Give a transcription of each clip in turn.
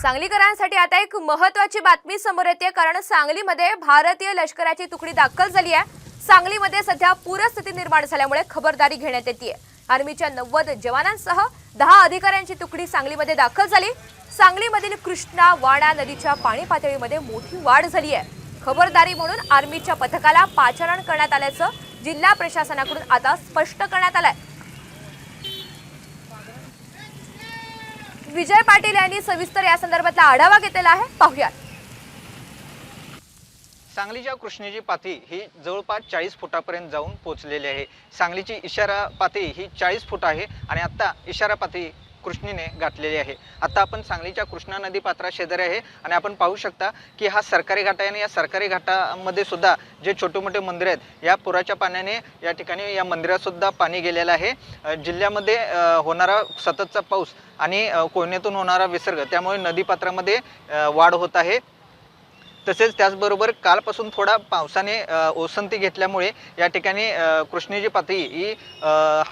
सांगलीकरांसाठी आता एक महत्वाची बातमी समोर येते कारण सांगलीमध्ये भारतीय लष्कराची तुकडी दाखल झाली आहे. सांगलीमध्ये सध्या पूरस्थिती निर्माण झाल्यामुळे खबरदारी घेण्यात येते आर्मीच्या नव्वद जवानांसह दहा अधिकाऱ्यांची तुकडी सांगलीमध्ये दाखल झाली. सांगलीमधील कृष्णा वाणा नदीच्या पाणी पातळीमध्ये मोठी वाढ झाली आहे. खबरदारी म्हणून आर्मीच्या पथकाला पाचारण करण्यात आल्याचं जिल्हा प्रशासनाकडून आता स्पष्ट करण्यात आलंय. विजय पाटील यांनी सविस्तर या संदर्भातला आढावा घेतलेला आहे. पाहूया सांगलीच्या कृष्णेची पाती ही जवळपास चाळीस फुटापर्यंत जाऊन पोचलेली आहे. सांगलीची इशारा पाती ही चाळीस फूट आहे आणि आत्ता इशारा पाती कृष्णीने गाठलेली आहे. आता आपण सांगलीच्या कृष्णा नदी पात्रा शेजारी आहे आणि आपण पाहू शकता की हा सरकारी घाट आहे आणि या सरकारी घाटामध्ये सुद्धा जे छोटे मोठे मंदिर आहेत या पुराच्या पाण्याने या ठिकाणी या मंदिरात सुद्धा पाणी गेलेलं आहे. जिल्ह्यामध्ये होणारा सततचा पाऊस आणि कोयनेतून होणारा विसर्ग त्यामुळे नदीपात्रामध्ये वाढ होत आहे. तसेच त्याचबरोबर कालपासून थोडा पावसाने ओसंती घेतल्यामुळे या ठिकाणी कृष्णेची पातळी ही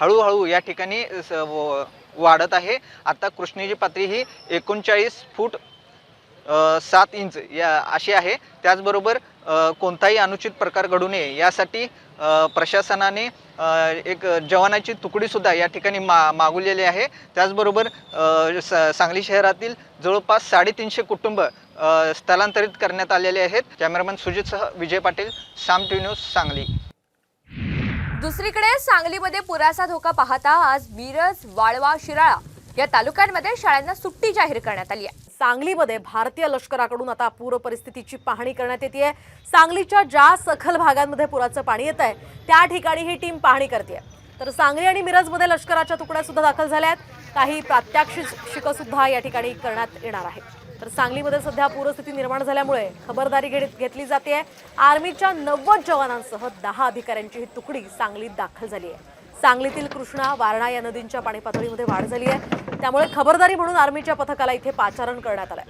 हळूहळू या ठिकाणी स- व- वाढत आहे. आता कृष्णेची पातळी ही एकोणचाळीस फूट सात इंच या अशी आहे. त्याचबरोबर कोणताही अनुचित प्रकार घडू नये यासाठी प्रशासनाने एक जवानाची तुकडीसुद्धा या ठिकाणी मा मागवलेली आहे. त्याचबरोबर स- सांगली शहरातील जवळपास साडेतीनशे कुटुंब स्थलांतरित करण्यात आलेले आहेत. कॅमेरामॅन सुजितसह विजय पाटील साम टी न्यूज सांगली. दुसरीकडे सांगलीमध्ये पुराचा धोका पाहता आज मिरज वाळवा शिराळा या तालुक्यांमध्ये शाळांना सुट्टी जाहीर करण्यात आली आहे. सांगलीमध्ये भारतीय लष्कराकडून आता पूर परिस्थितीची पाहणी करण्यात येते सांगलीच्या ज्या सखल भागांमध्ये पुराचं पाणी येत आहे त्या ठिकाणी ही टीम पाहणी करते. तर सांगली आणि मिरजमध्ये लष्कराच्या तुकड्या सुद्धा दाखल झाल्या आहेत. काही प्रात्यक्षिक शिकंसुद्धा या ठिकाणी करण्यात येणार आहेत. तर सांगलीमध्ये सध्या पूरस्थिती निर्माण झाल्यामुळे खबरदारी घेत- घेतली जाते. आर्मीच्या नव्वद जवानांसह दहा अधिकाऱ्यांची ही तुकडी सांगलीत दाखल झाली आहे. सांगलीतील कृष्णा वारणा या नदींच्या पाणी पातळीमध्ये वाढ झाली आहे. त्यामुळे खबरदारी म्हणून आर्मीच्या पथकाला इथे पाचारण करण्यात आलंय.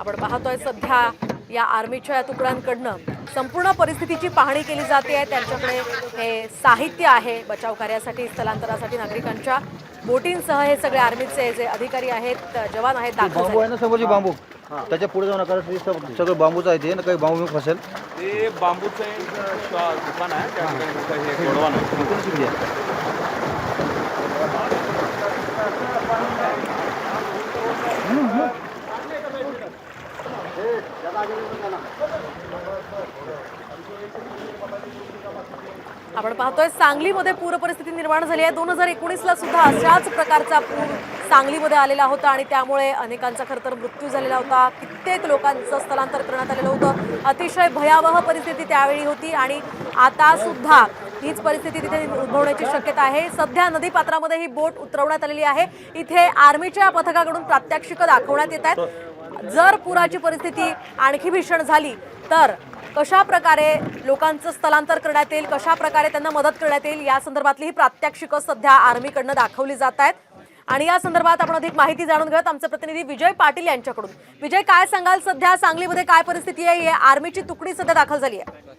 आपण पाहतोय सध्या या आर्मीच्या या तुकड्यांकडनं संपूर्ण परिस्थितीची पाहणी केली जाते. त्यांच्याकडे हे साहित्य आहे बचाव कार्यासाठी स्थलांतरासाठी नागरिकांच्या. बोटींसह हे सगळे आर्मीचे जे अधिकारी आहेत जवान आहेत दाखल बांबू झाले आहे ना समोरची बांबू? त्याच्या पुढे जाऊ नका ते सब- सगळं बांबूच आहे ते ना काही बांबू बिंबू फसेल? ते बांबूचं एक शॉ- दुकान त्या ठिकाणी हे. गोडवान आहे? आपण पाहतोय सांगलीमध्ये पूर परिस्थिती निर्माण झाली आहे. दोन हजार एकोणीसला सुद्धा अशाच प्रकारचा पूर सांगलीमध्ये आलेला होता आणि त्यामुळे अनेकांचा खरं तर मृत्यू झालेला होता. कित्येक लोकांचं स्थलांतर करण्यात आलेलं होतं. अतिशय भयावह परिस्थिती त्यावेळी होती आणि आता सुद्धा हीच परिस्थिती तिथे उद्भवण्याची शक्यता आहे. सध्या नदी पात्रामध्ये ही बोट उतरवण्यात आलेली आहे. इथे आर्मीच्या पथकाकडून प्रात्यक्षिक दाखवण्यात येत आहेत. जर पुराची परिस्थिती आणखी भीषण झाली तर कशा प्रकारे लोकांचं स्थलांतर करण्यात येईल कशा प्रकारे त्यांना मदत करण्यात येईल या संदर्भातली ही प्रात्यक्षिकं सध्या आर्मीकडनं दाखवली जात आहेत. आणि या संदर्भात आपण अधिक माहिती जाणून घेऊयात. आमचे प्रतिनिधी विजय पाटील यांच्याकडून. विजय काय सांगाल सध्या? सांगलीमध्ये काय परिस्थिती आहे? आर्मीची तुकडी सध्या दाखल झाली आहे.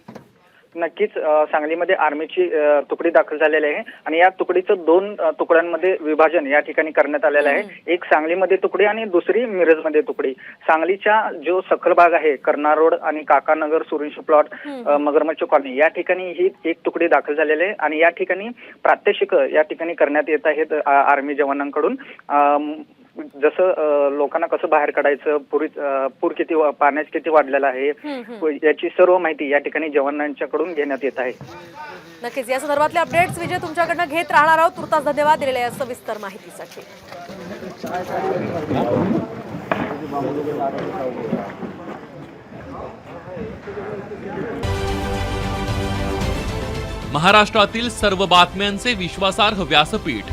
नक्कीच सांगलीमध्ये आर्मीची तुकडी दाखल झालेली आहे आणि या तुकडीचं दोन तुकड्यांमध्ये विभाजन या ठिकाणी करण्यात आलेलं आहे. एक सांगलीमध्ये तुकडी आणि दुसरी मिरजमध्ये तुकडी. सांगलीच्या जो सखल भाग आहे कर्नाळ रोड आणि काकानगर सुरेश प्लॉट मगरमच्छ कॉलनी या ठिकाणी ही एक तुकडी दाखल झालेली आहे आणि या ठिकाणी प्रात्यक्षिक या ठिकाणी करण्यात येत आहेत आर्मी जवानांकडून. जसं लोकांना कसं बाहेर काढायचं पुरी पूर किती पाण्यात किती वाढलेला आहे याची सर्व माहिती या ठिकाणी जवानांच्याकडून घेण्यात येत आहे. नक्कीच या संदर्भातले अपडेट्स विजय तुमच्याकडनं घेत राहणार आहोत. तुर्तास धन्यवाद दिलेल्या या सविस्तर माहितीसाठी. महाराष्ट्रातील सर्व बातम्यांचे विश्वासार्ह व्यासपीठ.